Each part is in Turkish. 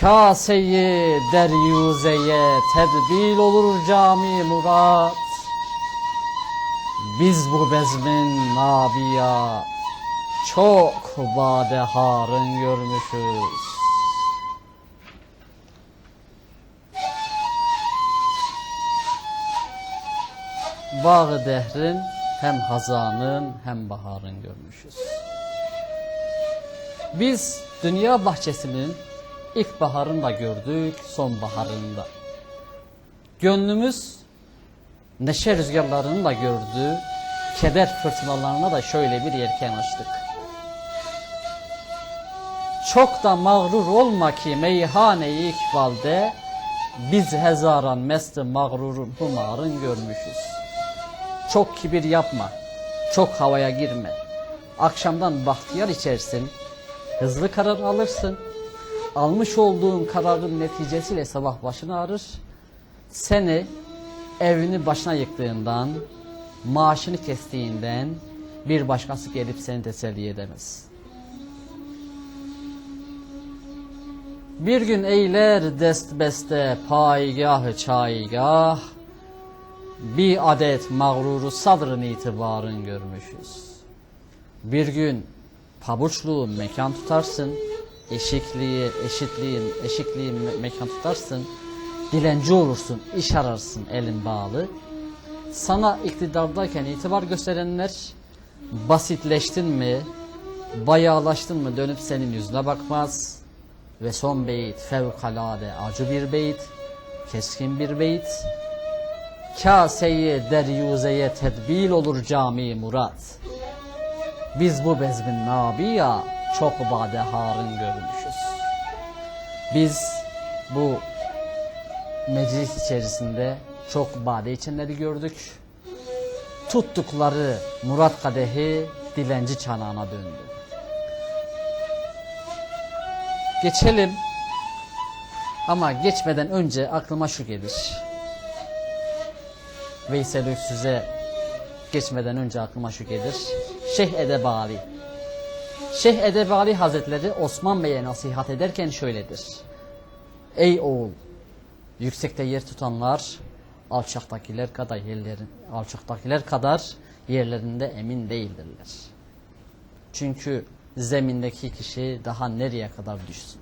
Kaseyi deryuzeye tedbil olur cami murat Biz bu bezmin nabiya çok bade harın görmüşüz Bağı dehrin hem hazanın hem baharın görmüşüz. Biz dünya bahçesinin ilkbaharını da gördük, sonbaharını da. Gönlümüz neşe rüzgarlarını da gördü, keder fırtınalarına da şöyle bir yelken açtık. Çok da mağrur olma ki meyhane-i ikbalde biz hezaran mest mağrurun humarın görmüşüz. Çok kibir yapma, çok havaya girme. Akşamdan bahtiyar içersin, hızlı karar alırsın. Almış olduğun kararın neticesiyle sabah başını ağrır. Seni evini başına yıktığından, maaşını kestiğinden bir başkası gelip seni teselli edemez. Bir gün eyler dest beste paygahı çaygah, bir adet mağruru sadrın itibarın görmüşüz. Bir gün pabuçluğu mekan tutarsın, eşikliği, eşitliğin, eşikliği me- mekan tutarsın, dilenci olursun, iş ararsın elin bağlı. Sana iktidardayken itibar gösterenler basitleştin mi, bayağılaştın mı dönüp senin yüzüne bakmaz. Ve son beyit fevkalade acı bir beyit, keskin bir beyit. Kaseyi deryuzeye tedbil olur cami murat. Biz bu bezmin nabiya çok bade harın görmüşüz. Biz bu meclis içerisinde çok bade içenleri gördük. Tuttukları Murat kadehi dilenci çanağına döndü. Geçelim ama geçmeden önce aklıma şu gelir. Veysel Öksüz'e geçmeden önce aklıma şu gelir. Şeyh Edebali. Şeyh Edebali Hazretleri Osman Bey'e nasihat ederken şöyledir. Ey oğul, yüksekte yer tutanlar alçaktakiler kadar yerlerin alçaktakiler kadar yerlerinde emin değildirler. Çünkü zemindeki kişi daha nereye kadar düşsün?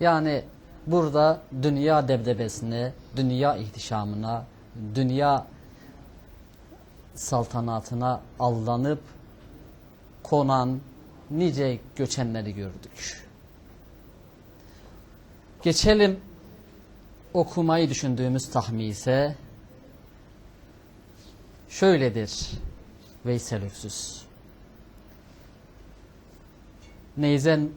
Yani burada dünya debdebesine, dünya ihtişamına, dünya saltanatına aldanıp konan nice göçenleri gördük. Geçelim okumayı düşündüğümüz tahmise şöyledir Veysel Öksüz. Neyzen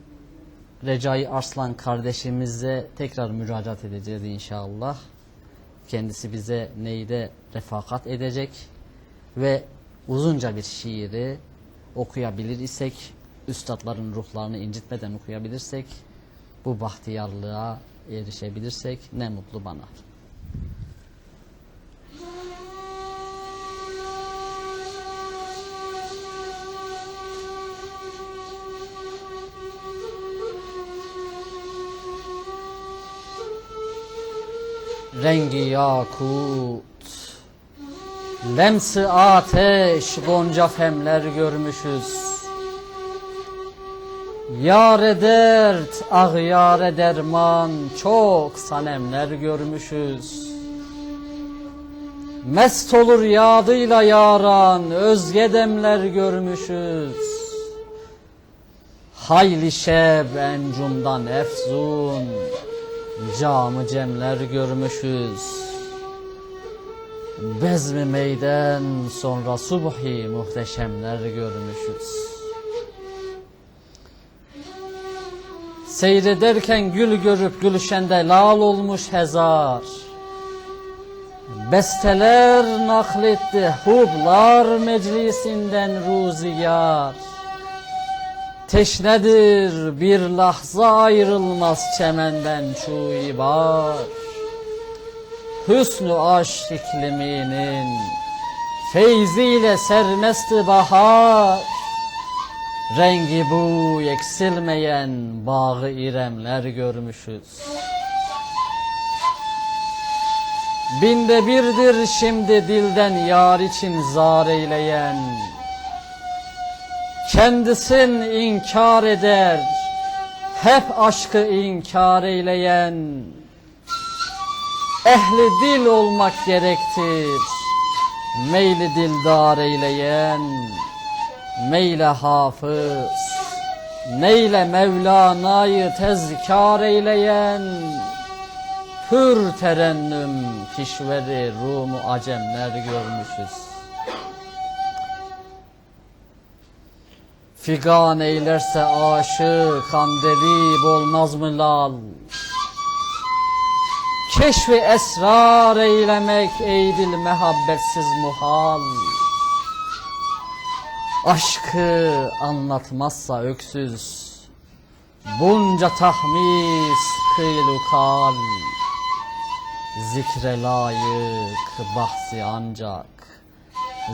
Recai Arslan kardeşimize tekrar müracaat edeceğiz inşallah. Kendisi bize neyde refakat edecek ve uzunca bir şiiri okuyabilir isek, üstadların ruhlarını incitmeden okuyabilirsek, bu bahtiyarlığa erişebilirsek ne mutlu bana. rengi yakut Lemsi ateş gonca femler görmüşüz Yare dert ağyare derman çok sanemler görmüşüz. Mest olur yadıyla yaran özge demler görmüşüz. Hayli şeb encumdan efzun Camı cemler görmüşüz. Bezmi meyden sonra subhi muhteşemler görmüşüz Seyrederken gül görüp gülşende lal olmuş hezar. Besteler nakletti hublar meclisinden ruziyar. Teşnedir bir lahza ayrılmaz çemenden çuibar Hüsnü aşk ikliminin Feyziyle sermesti bahar Rengi bu eksilmeyen bağı iremler görmüşüz. Binde birdir şimdi dilden yar için zar eyleyen. Kendisin inkar eder, hep aşkı inkar eyleyen. Ehli dil olmak gerektir, meyli dildar eyleyen. Meyle hafız, neyle Mevlana'yı tezkar eyleyen. Hür terennüm kişveri Rumu acemler görmüşüz. Figan eylerse aşık Kandeli olmaz mı lal? Keşfi esrar eylemek eydil mehabbetsiz muhal. Aşkı anlatmazsa öksüz Bunca tahmis kıylukal Zikre layık bahsi ancak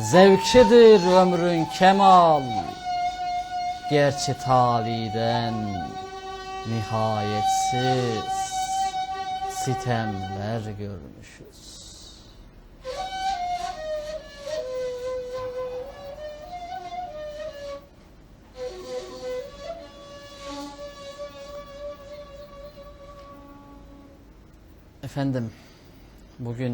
Zevkidir ömrün kemal Gerçi taliden nihayetsiz sitemler görmüşüz. Efendim, bugün